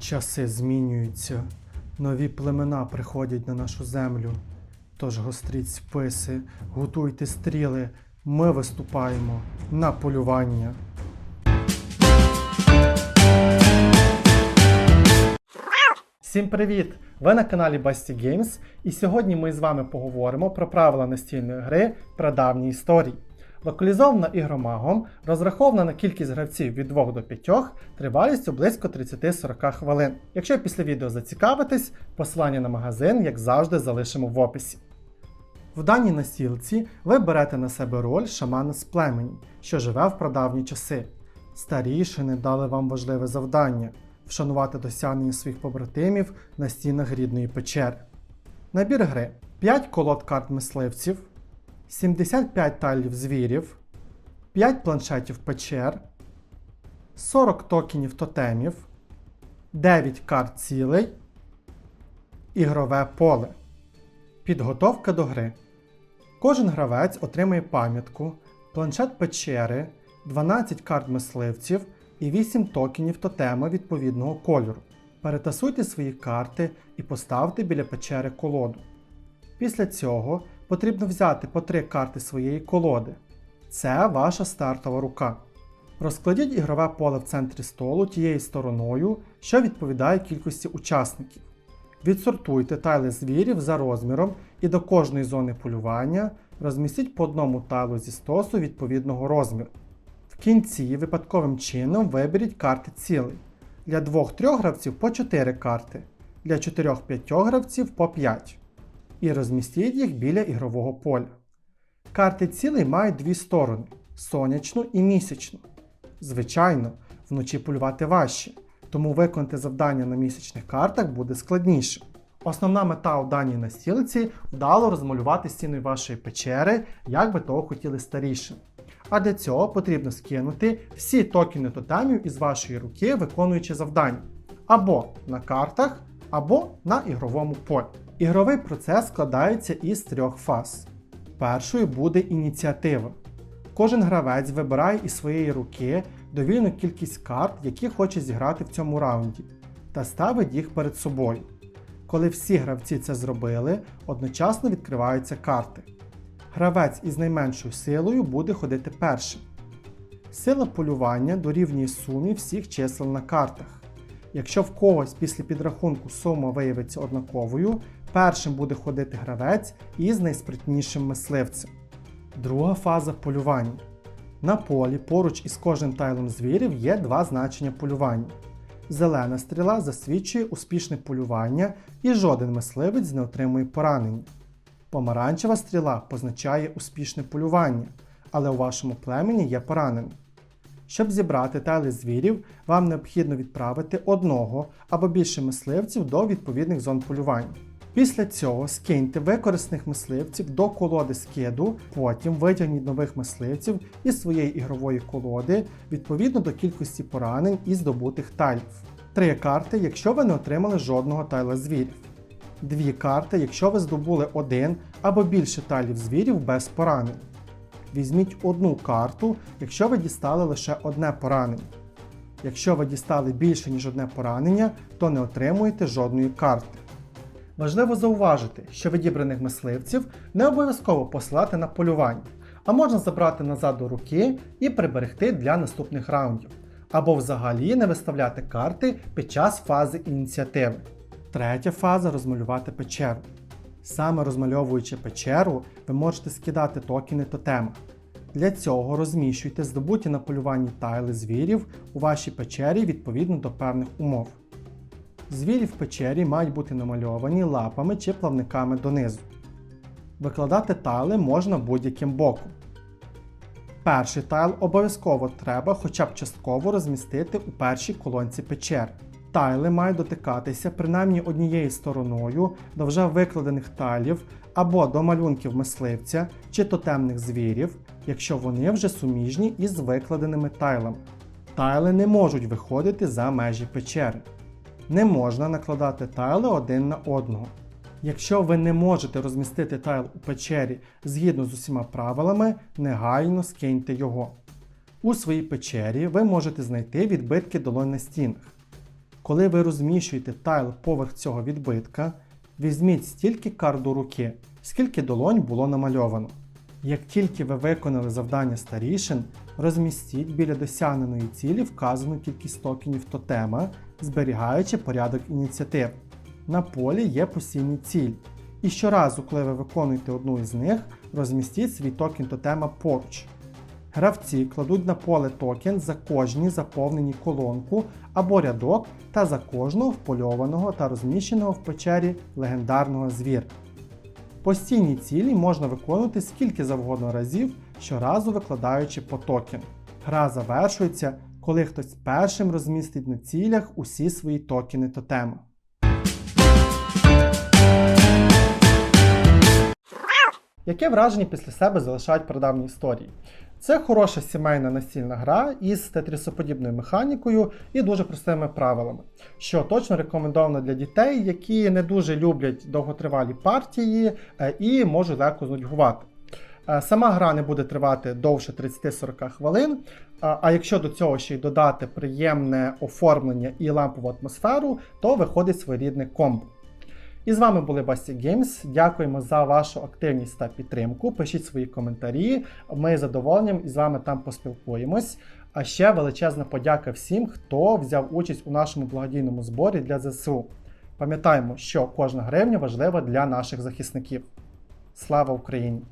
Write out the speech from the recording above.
Часи змінюються, нові племена приходять на нашу землю. Тож гостріть списи, готуйте стріли, ми виступаємо на полювання. Всім привіт! Ви на каналі Basty Games, і сьогодні ми з вами поговоримо про правила настільної гри прадавні історії. Локалізована ігромагом, розрахована на кількість гравців від 2 до 5, тривалістю близько 30-40 хвилин. Якщо після відео зацікавитесь, посилання на магазин, як завжди, залишимо в описі. В даній настілці ви берете на себе роль шамана з племені, що живе в прадавні часи. Старішини дали вам важливе завдання вшанувати досягнення своїх побратимів на стінах рідної печери. Набір гри: 5 колод карт мисливців, 75 тайлів звірів, 5 планшетів печер, 40 токенів тотемів, 9 карт цілей, ігрове поле. Підготовка до гри. Кожен гравець отримає пам'ятку, планшет печери, 12 карт мисливців і 8 токенів тотема відповідного кольору. Перетасуйте свої карти і поставте біля печери колоду. Після цього потрібно взяти по 3 карти своєї колоди. Це ваша стартова рука. Розкладіть ігрове поле в центрі столу тією стороною, що відповідає кількості учасників. Відсортуйте тайли звірів за розміром і до кожної зони полювання розмістіть по одному тайлу зі стосу відповідного розміру. В кінці випадковим чином виберіть карти цілей. Для 2-3 гравців по 4 карти, для 4-5 гравців по 5. І розмістіть їх біля ігрового поля. Карти цілей мають дві сторони сонячну і місячну. Звичайно, вночі полювати важче, тому виконати завдання на місячних картах буде складніше. Основна мета у даній настілці вдало розмалювати стіни вашої печери, як би того хотіли старіші. А для цього потрібно скинути всі токени тотемів із вашої руки, виконуючи завдання або на картах, або на ігровому полі. Ігровий процес складається із трьох фаз. Першою буде ініціатива. Кожен гравець вибирає із своєї руки довільну кількість карт, які хоче зіграти в цьому раунді, та ставить їх перед собою. Коли всі гравці це зробили, одночасно відкриваються карти. Гравець із найменшою силою буде ходити першим. Сила полювання дорівнює сумі всіх чисел на картах. Якщо в когось після підрахунку сума виявиться однаковою, першим буде ходити гравець із найспритнішим мисливцем. Друга фаза полювання. На полі поруч із кожним тайлом звірів є два значення полювання. Зелена стріла засвідчує успішне полювання і жоден мисливець не отримує поранення. Помаранчева стріла позначає успішне полювання, але у вашому племені є поранений. Щоб зібрати тайли звірів, вам необхідно відправити одного або більше мисливців до відповідних зон полювання. Після цього скиньте викорисних мисливців до колоди скиду, потім витягніть нових мисливців із своєї ігрової колоди відповідно до кількості поранень і здобутих тайлів. Три карти, якщо ви не отримали жодного тайла звірів. Дві карти, якщо ви здобули один або більше тайлів звірів без поранень. Візьміть одну карту, якщо ви дістали лише одне поранення. Якщо ви дістали більше, ніж одне поранення, то не отримуєте жодної карти. Важливо зауважити, що відібраних мисливців не обов'язково посилати на полювання, а можна забрати назад до руки і приберегти для наступних раундів, або взагалі не виставляти карти під час фази ініціативи. Третя фаза розмалювати печеру. Саме розмальовуючи печеру, ви можете скидати токени тотема. Для цього розміщуйте здобуті на полюванні тайли звірів у вашій печері відповідно до певних умов. Звірі в печері мають бути намальовані лапами чи плавниками донизу. Викладати тайли можна будь-яким боком. Перший тайл обов'язково треба хоча б частково розмістити у першій колонці печери. Тайли мають дотикатися принаймні однією стороною до вже викладених тайлів або до малюнків мисливця чи тотемних звірів, якщо вони вже суміжні із викладеними тайлами. Тайли не можуть виходити за межі печери. Не можна накладати тайли один на одного. Якщо ви не можете розмістити тайл у печері згідно з усіма правилами, негайно скиньте його. У своїй печері ви можете знайти відбитки долонь на стінах. Коли ви розміщуєте тайл поверх цього відбитка, візьміть стільки карт до руки, скільки долонь було намальовано. Як тільки ви виконали завдання старішин, розмістіть біля досягненої цілі вказану кількість токенів тотема, зберігаючи порядок ініціатив. На полі є постійні ціль. І щоразу, коли ви виконуєте одну із них, розмістіть свій токен тотема поруч. Гравці кладуть на поле токен за кожні заповнені колонку або рядок та за кожного впольованого та розміщеного в печері легендарного звір. Постійні цілі можна виконувати скільки завгодно разів, щоразу викладаючи по токен. Гра завершується, коли хтось першим розмістить на цілях усі свої токени тотема. Яке враження після себе залишають прадавні історії? Це хороша сімейна настільна гра із тетрісоподібною механікою і дуже простими правилами, що точно рекомендовано для дітей, які не дуже люблять довготривалі партії е, і можуть легко знудьгувати. Е, Сама гра не буде тривати довше 30-40 хвилин. А а якщо до цього ще й додати приємне оформлення і лампову атмосферу, то виходить своєрідне комбо. І з вами були Bastic Games. Дякуємо за вашу активність та підтримку. Пишіть свої коментарі. Ми з задоволенням із вами там поспілкуємось. А ще величезна подяка всім, хто взяв участь у нашому благодійному зборі для ЗСУ. Пам'ятаємо, що кожна гривня важлива для наших захисників. Слава Україні!